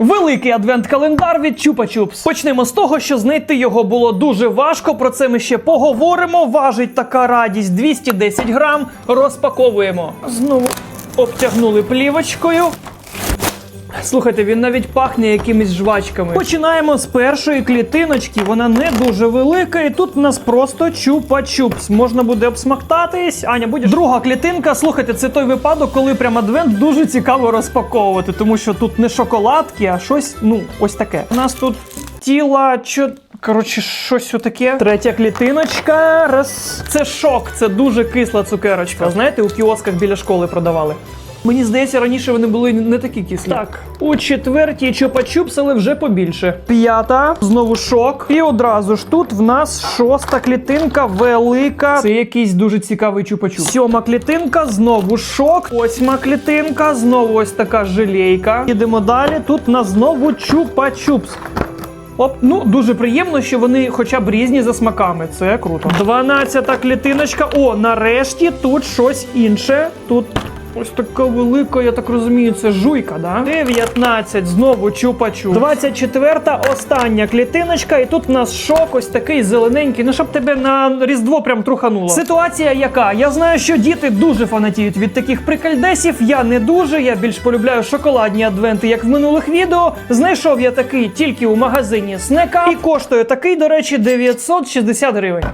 Великий адвент-календар від Чупа-Чупс. Почнемо з того, що знайти його було дуже важко. Про це ми ще поговоримо. Важить така радість 210 грам. Розпаковуємо. Знову обтягнули плівочкою. Слухайте, він навіть пахне якимись жвачками. Починаємо з першої клітиночки. Вона не дуже велика, і тут в нас просто чупа-чупс. Можна буде обсмактатись. Аня, будеш? Друга клітинка. Слухайте, це той випадок, коли прям адвент дуже цікаво розпаковувати, тому що тут не шоколадки, а щось, ну, ось таке. У нас тут тіла, що. Коротше, щось отаке. Третя клітиночка. Раз. Це шок, це дуже кисла цукерочка. Знаєте, у кіосках біля школи продавали. Мені здається, раніше вони були не такі кислі. Так, у четвертій чупа-чупс, але вже побільше. П'ята, знову шок. І одразу ж тут в нас шоста клітинка, велика. Це якийсь дуже цікавий чупа-чупс. Сьома клітинка, знову шок. Восьма клітинка, знову ось така желейка. Ідемо далі. Тут в нас знову чупа-чупс. Оп, ну дуже приємно, що вони хоча б різні за смаками. Це круто. Дванадцята клітиночка. О, нарешті тут щось інше. Тут ось така велика, я так розумію, це жуйка, да? 19, знову чупа-чуп. 24 остання клітиночка, і тут в нас шок, ось такий зелененький. Ну, щоб тебе на різдво прям трухануло. Ситуація яка? Я знаю, що діти дуже фанатіють від таких прикольдесів. Я не дуже, я більш полюбляю шоколадні адвенти, як в минулих відео. Знайшов я такий тільки у магазині снека. І коштує такий, до речі, 960 гривень.